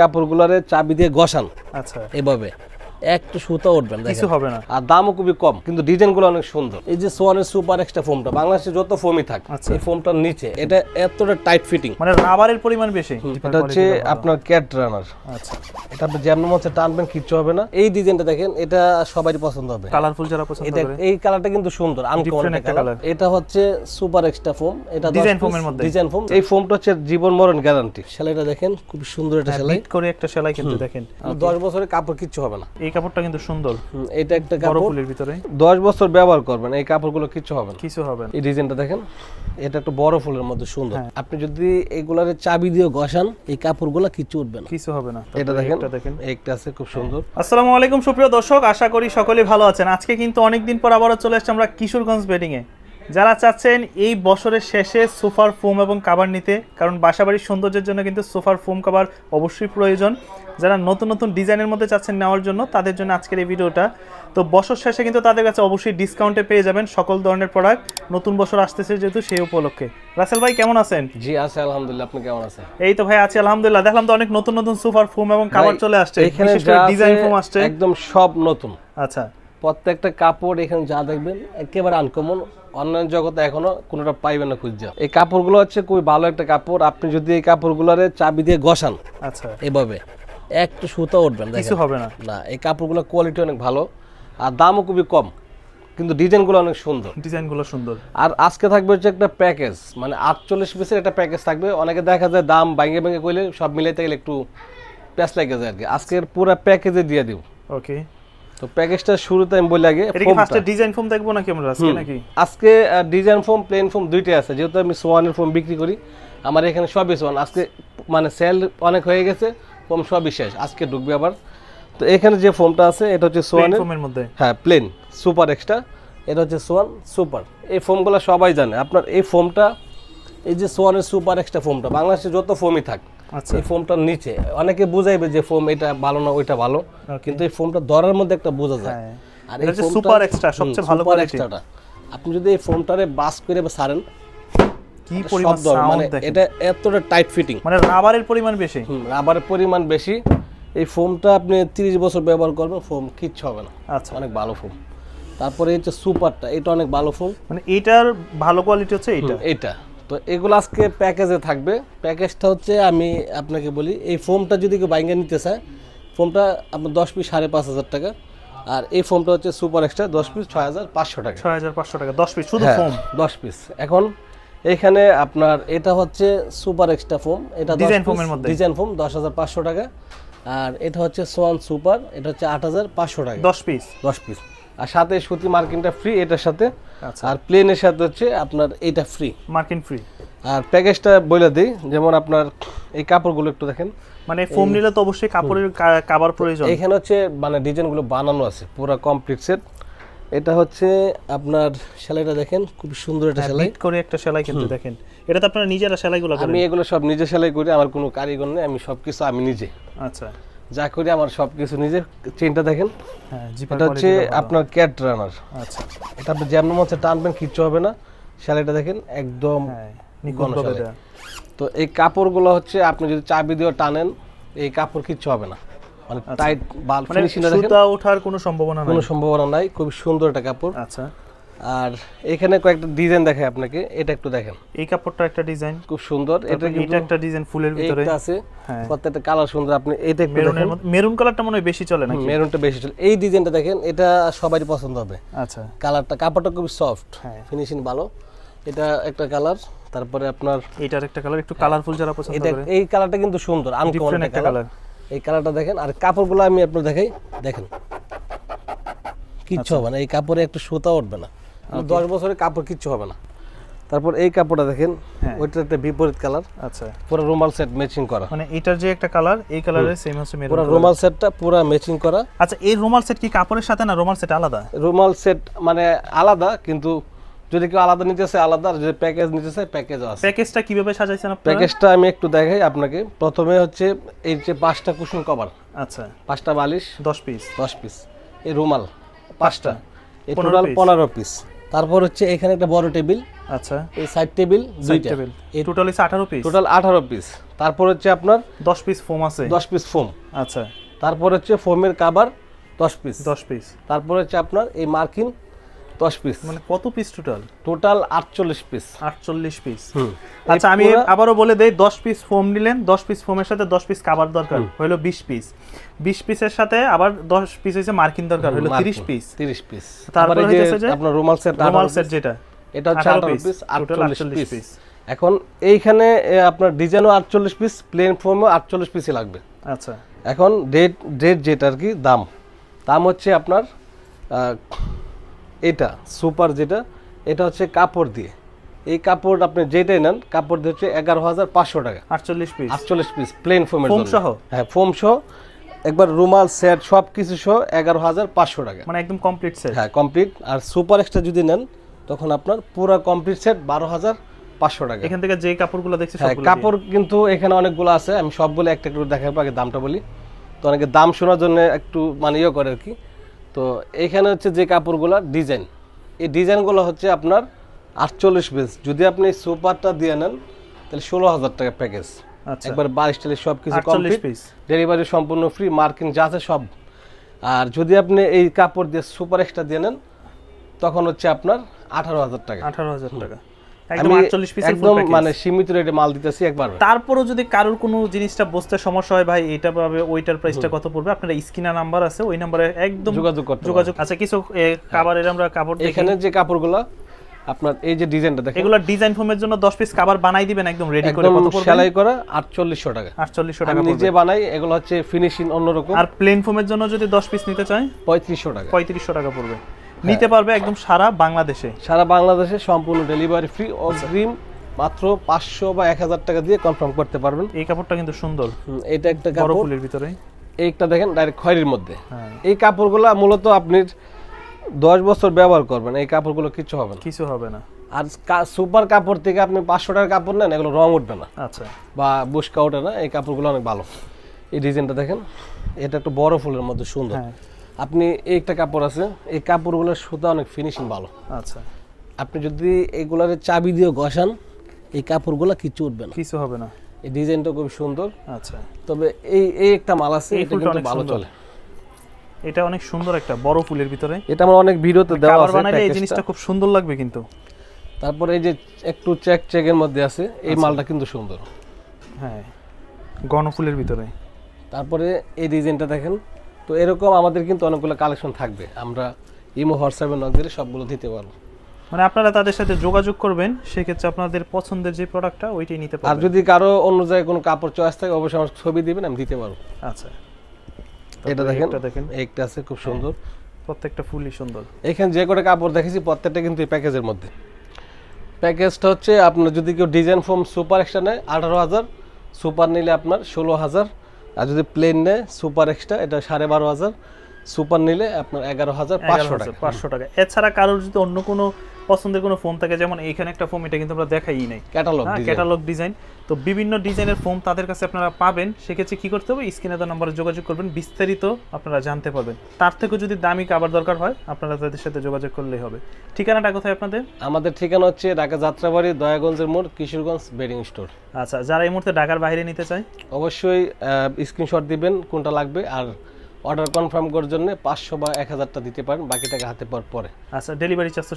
কাপড়গুলারে চাবি দিয়ে ঘষান। আচ্ছা। এভাবে। একটু সুতা উঠবেন কিছু হবে না। আর দামও খুবই কম কিন্তু ডিজাইনগুলো অনেক সুন্দর। এই যে সোয়ানের সুপার এক্সট্রা ফোমটা বাংলাদেশে যত ফোমই থাকে আচ্ছা। এই ফোমটার নিচে এটা এতটা টাইট ফিটিং মানে রাবারের পরিমাণ বেশি এটা হচ্ছে আপনার ক্যাট রানার আচ্ছা। এটা আপনি যেমন মধ্যে টানবেন কিচ্ছু হবে না। এই ডিজাইনটা দেখেন এটা সবারই পছন্দ হবে। কালারফুল যারা পছন্দ করে। এই কালারটা কিন্তু সুন্দর আনকমন একটা একটা কালার এটা হচ্ছে সুপার এক্সট্রা ফোম এটা foam এর মধ্যে। Design foam. এই ফোমটা হচ্ছে জীবন মরণ গ্যারান্টি সেলাইটা দেখেন খুব সুন্দর একটা সেলাই। করে একটা সেলাই কিন্তু দেখেন। দশ বছরের কাপড় কিচ্ছু হবে না। এই কাপড়টা কিন্তু সুন্দর। এটা একটা বড় কাপড়। ফুলের ভিতরে। দশ বছর ব্যবহার করবেন এই কাপড়গুলো কিছু হবে না। কিছু হবে না। এই ডিজাইনটা দেখেন এটা একটু বড় ফুলের মধ্যে সুন্দর। হ্যাঁ। আপনি যদি এগুলারে চাবি দিয়ে ঘষান এই কাপড়গুলো কিছু উঠবে না। কিছু হবে না। এটা দেখেন এটা দেখেন। একটা আছে খুব সুন্দর। আসসালামু আলাইকুম সুপ্রিয় দর্শক আশা করি সকলে ভালো আছেন। আজকে কিন্তু অনেকদিন পর আবারও চলে এসেছি আমরা কিশোরগঞ্জ বেডিংয়ে। যারা চাচ্ছেন এই বছরের শেষে সোফার ফোম এবং কাবার নিতে কারণ বাসাবাড়ির সৌন্দর্যের জন্য কিন্তু সোফার ফোম কাবার অবশ্যই প্রয়োজন। যারা নতুন নতুন ডিজাইনের মধ্যে চাচ্ছেন নেওয়ার জন্য তাদের জন্য আজকের এই ভিডিওটা। তো বছর শেষে কিন্তু তাদের কাছে অবশ্যই ডিসকাউন্টে পেয়ে যাবেন সকল ধরনের প্রোডাক্ট নতুন বছর আসতেছে যেহেতু সেই উপলক্ষে। রাসেল ভাই কেমন আছেন? জি আছে আলহামদুলিল্লাহ। আপনি কেমন আছেন? এই তো ভাই আছি আলহামদুলিল্লাহ। দেখলাম তো অনেক নতুন নতুন সোফার ফোম এবং কাবার চলে আসছে। এখানে বিশেষ করে ডিজাইন ফোম আসছে। একদম সব নতুন। আচ্ছা। প্রত্যেকটা কাপড় এখানে যা দেখবেন একেবারে আনকমন অনলাইন জগতে এখনও কোনোটা পাইবেন না খুঁজে এই কাপড়গুলো হচ্ছে খুবই ভালো একটা কাপড়। আপনি যদি এই কাপড়গুলোরে চাবি দিয়ে ঘষান আচ্ছা। এভাবে একটু সুতা উঠবেন কিছু হবে না। না এই কাপড়গুলোর কোয়ালিটি অনেক ভালো আর দামও খুবই কম কিন্তু ডিজাইনগুলো অনেক সুন্দর। ডিজাইনগুলো সুন্দর। আর আজকে থাকবে হচ্ছে একটা প্যাকেজ মানে আটচল্লিশ পিসের একটা প্যাকেজ থাকবে। অনেকে দেখা যায় দাম ভাঙে ভেঙে কইলে সব মিলাইতে গেলে একটু প্যাস লাগে যায় আর কি। আজকের পুরো প্যাকেজে দিয়ে দিব। ওকে তো প্যাকেজটা শুরুতে আমি বলে আগে ফার্স্টে ডিজাইন ফোম দেখব নাকি আমরা আজকে নাকি? আজকে ডিজাইন ফোম প্লেন ফোম দুইটাই আছে। যেহেতু আমি সোয়ানের ফোম বিক্রি করি আমার এখানে সবই সোয়ান। আজকে মানে সেল অনেক হয়ে গেছে ফোম সবই শেষ। আজকে ঢুকবে আবার। তো এখানে যে ফোমটা আছে এটা হচ্ছে সোয়ানের। ফোমের মধ্যে? হ্যাঁ প্লেন সুপার এক্সট্রা এটা হচ্ছে সোয়ান সুপার এই ফোমগুলো সবাই জানে। আপনার এই ফোমটা এই যে সোয়ানের সুপার এক্সট্রা ফোমটা বাংলাদেশে যত ফোমই থাক এই ফোমটার নিচে। অনেকে বুঝাইবে যে ফোম এটা ভালো না ওইটা ভালো। কিন্তু এই ফোমটা ধরার মধ্যে একটা বোঝা যায়। হ্যাঁ। আর এটা হচ্ছে super extra, সবচেয়ে ভালো সুপার এক্সট্রাটা আপনি যদি এই ফোমটারে বাস করে বা সারেন কি পরিমাণ মানে এটা এতটা টাইট ফিটিং মানে রাবারের পরিমাণ বেশি। রাবারের পরিমাণ বেশি। এই ফোমটা আপনি তিরিশ বছর ব্যবহার করবেন ফোম কিচ্ছু হবে না। আচ্ছা। অনেক ভালো ফোম তারপরে এই হচ্ছে সুপারটা এটা অনেক ভালো ফোম মানে এটার ভালো কোয়ালিটি হচ্ছে এইটা। এইটা। তো এগুলো আজকে প্যাকেজে থাকবে। প্যাকেজটা হচ্ছে আমি আপনাকে বলি এই ফোমটা যদি কেউ বাইঙ্গা নিতে চায় ফোমটা আপনার দশ পিস সাড়ে পাঁচ হাজার টাকা। আর এই ফোমটা হচ্ছে সুপার এক্সট্রা দশ পিস ছয় হাজার পাঁচশো টাকা। ছয় হাজার পাঁচশো টাকা দশ পিস শুধু হ্যাঁ, ফোম দশ পিস। এখন এখানে আপনার এটা হচ্ছে সুপার এক্সট্রা ফোম এটা foam এর মধ্যে। ডিজাইন ফোম দশ হাজার পাঁচশো টাকা। আর এটা হচ্ছে সোয়ান সুপার এটা হচ্ছে আট হাজার পাঁচশো টাকা। দশ পিস? দশ পিস। আর সাথে সুতি মার্কিনটা ফ্রি এটার সাথে। আচ্ছা। আর প্লেনের সাথে হচ্ছে আপনার এইটা ফ্রি মার্কিন ফ্রি আর প্যাকেজটা বলে দিই যেমন আপনার এই কাপড়গুলো একটু দেখেন। মানে ফোম নিলে তো অবশ্যই কাপড়ের কাবার প্রয়োজন। এখানে হচ্ছে মানে ডিজাইনগুলো বানানো আছে পুরো কমপ্লিট সেট এটা হচ্ছে আপনার সেলাইটা দেখেন খুব সুন্দর একটা সেলাই। করে একটা সেলাই কিন্তু দেখেন। এটা তো আপনারা নিজেরা সেলাইগুলো করেন। আমি এগুলো সব নিজে সেলাই করি আমার কোনো কারিগর নেই আমি সব কিছু আমি নিজে। আচ্ছা। যা করি আমার সব কিছু নিজে চেনটা দেখেন। হ্যাঁ এটা হচ্ছে আপনার ক্যাট রানার আচ্ছা। এটা আপনি যেমন টানবেন কিচ্ছু হবে না। দেখেন একদম হ্যাঁ। তো এই কাপড়গুলো হচ্ছে আপনি যদি চাবি দিয়ে টানেন এই কাপড় কিচ্ছু হবে না। মানে টাইট বাল মানে ফিনিশিংটা দেখেন। সুতা ওঠার কোনো সম্ভাবনা নাই। কোনো সম্ভাবনা নাই খুব সুন্দর একটা কাপড়। আচ্ছা। আর এখানে কয়েকটা ডিজাইন দেখায় আপনাকে এটা একটু দেখেন। এই কাপড়টা একটা ডিজাইন খুব সুন্দর এটা এটা কিন্তু এটা একটা ডিজাইন ফুলের ভিতরে। এইটা আছে হ্যাঁ। প্রত্যেকটা কালার সুন্দর আপনি এটা একটু দেখেন। মধ্যে মেরুন কালারটা মনে হয় বেশি চলে নাকি? মেরুনটা বেশি চলে। এই ডিজাইনটা দেখেন এটা সবারই পছন্দ হবে। আচ্ছা। কালারটা কাপড়টা খুব সফট হ্যাঁ। ফিনিশিং ভালো। এটা একটা কালার তারপরে আপনার এইটার একটা কালার একটু কালারফুল যারা পছন্দ এটা করে। এই কালারটা কিন্তু সুন্দর আনকমন একটা কালার কালার এই কালারটা দেখেন আর কাপড়গুলো আমি আপনার দেখাই দেখেন। কিচ্ছু হবে না এই কাপড়ে একটু সুতা উঠবে না। দশ বছরের কাপড় কিচ্ছু হবে না। তারপর এই কাপড়টা দেখেন হ্যাঁ। ওইটা একটা বিপরীত কালার। আচ্ছা। পুরো রুমাল সেট ম্যাচিং করা। মানে এটার যে একটা কালার এই কালারের সেম হচ্ছে মেরুন পুরো রুমাল সেটটা পুরো ম্যাচিং করা। আচ্ছা এই রুমাল সেট কি কাপড়ের সাথে না রুমাল সেট আলাদা? রুমাল সেট মানে আলাদা কিন্তু যদি কেউ আলাদা নিতে চায় আলাদা আর যদি প্যাকেজ নিতে চায় প্যাকেজও আছে। প্যাকেজটা কীভাবে সাজাইছেন আপনারা? প্যাকেজটা আমি একটু দেখাই আপনাকে। প্রথমে হচ্ছে এই যে পাঁচটা কুশন কভার আচ্ছা। পাঁচটা বালিশ। 10 পিস দশ পিস এই রুমাল পাঁচটা। এই টোটাল piece। পনেরো পিস তারপর হচ্ছে এখানে একটা বড় টেবিল আচ্ছা। এই সাইড টেবিল দুইটা। টেবিল এই টোটাল হচ্ছে আঠারো পিস টোটাল আঠারো পিস তারপর হচ্ছে আপনার দশ পিস ফোম আছে। দশ পিস ফোম আচ্ছা। তারপর হচ্ছে ফোমের কভার 10 পিস দশ পিস তারপর হচ্ছে আপনার এই মার্কিন দশ পিস মানে কত পিস টোটাল টোটাল আটচল্লিশ পিস আটচল্লিশ পিস আচ্ছা আমি আবারও বলে দেই দশ পিস ফোম নিলেন দশ পিস ফোমের সাথে দশ পিস কাবার দরকার হলো বিশ পিস বিশ পিসের সাথে আবার দশ পিস হচ্ছে মার্কিন দরকার হলো তিরিশ পিস তিরিশ পিস তারপরে যে আপনার রুমাল সেট রুমাল সেট যেটা এটা হচ্ছে আঠারো পিস আটচল্লিশ পিস এখন এইখানে আপনার ডিজাইনও আটচল্লিশ পিস প্লেন ফর্মও আটচল্লিশ পিসই লাগবে। আচ্ছা। এখন রেট রেট যেটা আর কি দাম। দাম হচ্ছে আপনার আহ, এটা সুপার যেটা এটা হচ্ছে কাপড় দিয়ে। এই কাপড় আপনি যেটাই নেন কাপড় দিয়ে হচ্ছে এগারো হাজার পাঁচশো টাকা। আটচল্লিশ পিস আটচল্লিশ পিস প্লেন ফোমের জন্য। সহ? হ্যাঁ ফোম সহ। একবার রুমাল সেট সব কিছু সহ এগারো হাজার পাঁচশো টাকা। মানে একদম কমপ্লিট সেট হ্যাঁ কমপ্লিট আর সুপার এক্সট্রা যদি নেন তখন আপনার পুরো কমপ্লিট সেট বারো হাজার পাঁচশো টাকা। এখান থেকে যে কাপড়গুলো দেখছি হ্যাঁ কাপড় কিন্তু এখানে অনেকগুলো আছে। আমি সবগুলো একটা একটু দেখাবো আগে দামটা বলি। তো অনেকে দাম শোনার জন্য একটু মানে ইয়ে করে আর কি। তো এইখানে হচ্ছে যে কাপড়গুলো ডিজাইন এই ডিজাইনগুলো হচ্ছে আপনার আটচল্লিশ পিস যদি আপনি সুপারটা দিয়ে নেন তাহলে ষোলো হাজার টাকা প্যাকেজ আচ্ছা। একবার বাইশ টালিশ সব কিছু কমপ্লিট ডেলিভারি সম্পূর্ণ ফ্রি মার্কিং যা আছে সব। আর যদি আপনি এই কাপড় দিয়ে সুপার এক্সট্রা দিয়ে নেন তখন হচ্ছে আপনার আঠারো হাজার টাকা। আঠারো হাজার টাকা। একদম পিসের মানে সীমিত রেটে মাল দিতেছি একবার। তারপরও যদি কারোর কোনো জিনিসটা বুঝতে সমস্যা হয় ভাই এটা পাবে ওইটার প্রাইসটা কত পড়বে? আপনার নাম্বার আছে ওই নাম্বারে একদম যোগাযোগ করতে যোগাযোগ আচ্ছা কিছু কাভারের আমরা কাপড় এখানে যে কাপড়গুলো আপনার এই যে ডিজাইনটা দেখেন। এগুলো ডিজাইন ফোমের জন্য দশ পিস কাভার বানাই দিবেন একদম রেডি করে কত পড়বে? সেলাই করা আটচল্লিশশো টাকা। আটচল্লিশশো আমি টাকা নিজে বানাই এগুলো হচ্ছে ফিনিশিং অন্যরকম। আর প্লেন ফোমের জন্য যদি দশ পিস নিতে চায়? পঁয়ত্রিশশো টাকা। পঁয়ত্রিশশো টাকা পড়বে। হ্যাঁ। নিতে পারবে একদম সারা বাংলাদেশে। সারা বাংলাদেশে সম্পূর্ণ ডেলিভারি ফ্রি অগ্রিম মাত্র পাঁচশো বা এক হাজার টাকা দিয়ে কনফার্ম করতে পারবেন। এই কাপড়টা কিন্তু সুন্দর। এটা একটা বড় ফুলের ভিতরে। এইটা দেখেন ডাইরেক্ট খয়েরির মধ্যে। হ্যাঁ। এই কাপড়গুলো মূলত আপনি দশ বছর ব্যবহার করবেন এই কাপড়গুলো কিছু হবে না। কিছু হবে না। আর সুপার কাপড় থেকে আপনি পাঁচশো টাকার কাপড় নেন এগুলো রং উঠবে না। আচ্ছা। বা বুসকা ওঠে না এই কাপড়গুলো অনেক ভালো। এই ডিজাইনটা দেখেন এটা একটু বড় ফুলের মধ্যে সুন্দর। হ্যাঁ। আপনি একটা কাপড় আছে এই কাপড়গুলোর সুতা অনেক ফিনিশিং ভালো। আচ্ছা। আপনি যদি এগুলার চাবি দিয়ে ঘষান এই কাপড়গুলো কিছু উঠবে না। কিছু হবে না। এই ডিজাইনটা খুব সুন্দর। আচ্ছা। তবে এই এই একটা মাল আছে এটা কিন্তু ভালো চলে। এটা অনেক সুন্দর একটা বড় ফুলের ভিতরে। এটা আমার অনেক ভিডিওতে দেওয়া আছে বানাইলে এই জিনিসটা খুব সুন্দর লাগবে কিন্তু। তারপরে এই যে একটু চেক চেকের মধ্যে আছে এই আচ্ছা। মালটা কিন্তু সুন্দর। হ্যাঁ গণফুলের ভিতরে। তারপরে এই ডিজাইনটা দেখেন তো এরকম আমাদের কিন্তু অনেকগুলো কালেকশন থাকবে। আমরা ইমো হোয়াটসঅ্যাপে নক দিলে সবগুলো দিতে পারব। মানে আপনারা তাদের সাথে যোগাযোগ করবেন সেক্ষেত্রে আপনাদের পছন্দের যে প্রোডাক্টটা ওইটাই নিতে পারবেন। আর যদি কারও অন্য জায়গায় কোনো কাপড় চয়েস থাকে অবশ্যই আমার ছবি দিবেন আমি দিতে পারব। আচ্ছা। এটা দেখেন এটা দেখেন। একটা আছে খুব সুন্দর। প্রত্যেকটা ফুলই সুন্দর। এখানে যে কটা কাপড় দেখেছি প্রত্যেকটা কিন্তু এই প্যাকেজের মধ্যে। প্যাকেজটা হচ্ছে আপনার যদি কেউ ডিজাইন ফর্ম সুপার এক্সট্রা নেয় আঠারো হাজার সুপার নিলে আপনার ষোলো হাজার আর যদি প্লেন নেয় সুপার এক্সট্রা এটা সাড়ে বারো হাজার। সুপার নিলে আপনার এগারো হাজার পাঁচশো টাকা। পাঁচশো টাকা। এছাড়া কারোর যদি অন্য কোনো পছন্দের কোনো ফোন থাকে যেমন এইখানে একটা ফোম এটা কিন্তু আমরা দেখাই নাই। ক্যাটালগ ক্যাটালগ ডিজাইন তো বিভিন্ন ডিজাইনের ফোম তাদের কাছে আপনারা পাবেন। সেক্ষেত্রে কি করতে হবে? স্ক্রিনে দেওয়া নম্বরে যোগাযোগ করবেন। বিস্তারিত আপনারা জানতে পারবেন। তার থেকেও যদি দামি কাবার দরকার হয় আপনারা তাদের সাথে যোগাযোগ করলেই হবে। ঠিকানাটা কোথায় আপনাদের? আমাদের ঠিকানা হচ্ছে ঢাকা যাত্রাবাড়ি দয়াগঞ্জের মোড় কিশোরগঞ্জ বেডিং স্টোর। আচ্ছা যারা এই মুহূর্তে ঢাকার বাইরে নিতে চায়? অবশ্যই স্ক্রিনশট দিবেন কোনটা লাগবে আর অর্ডার কনফার্ম করার জন্য পাঁচশো বা এক হাজারটা দিতে পারেন, বাকি টাকা হাতে পর পরে। আচ্ছা ডেলিভারি চার্জ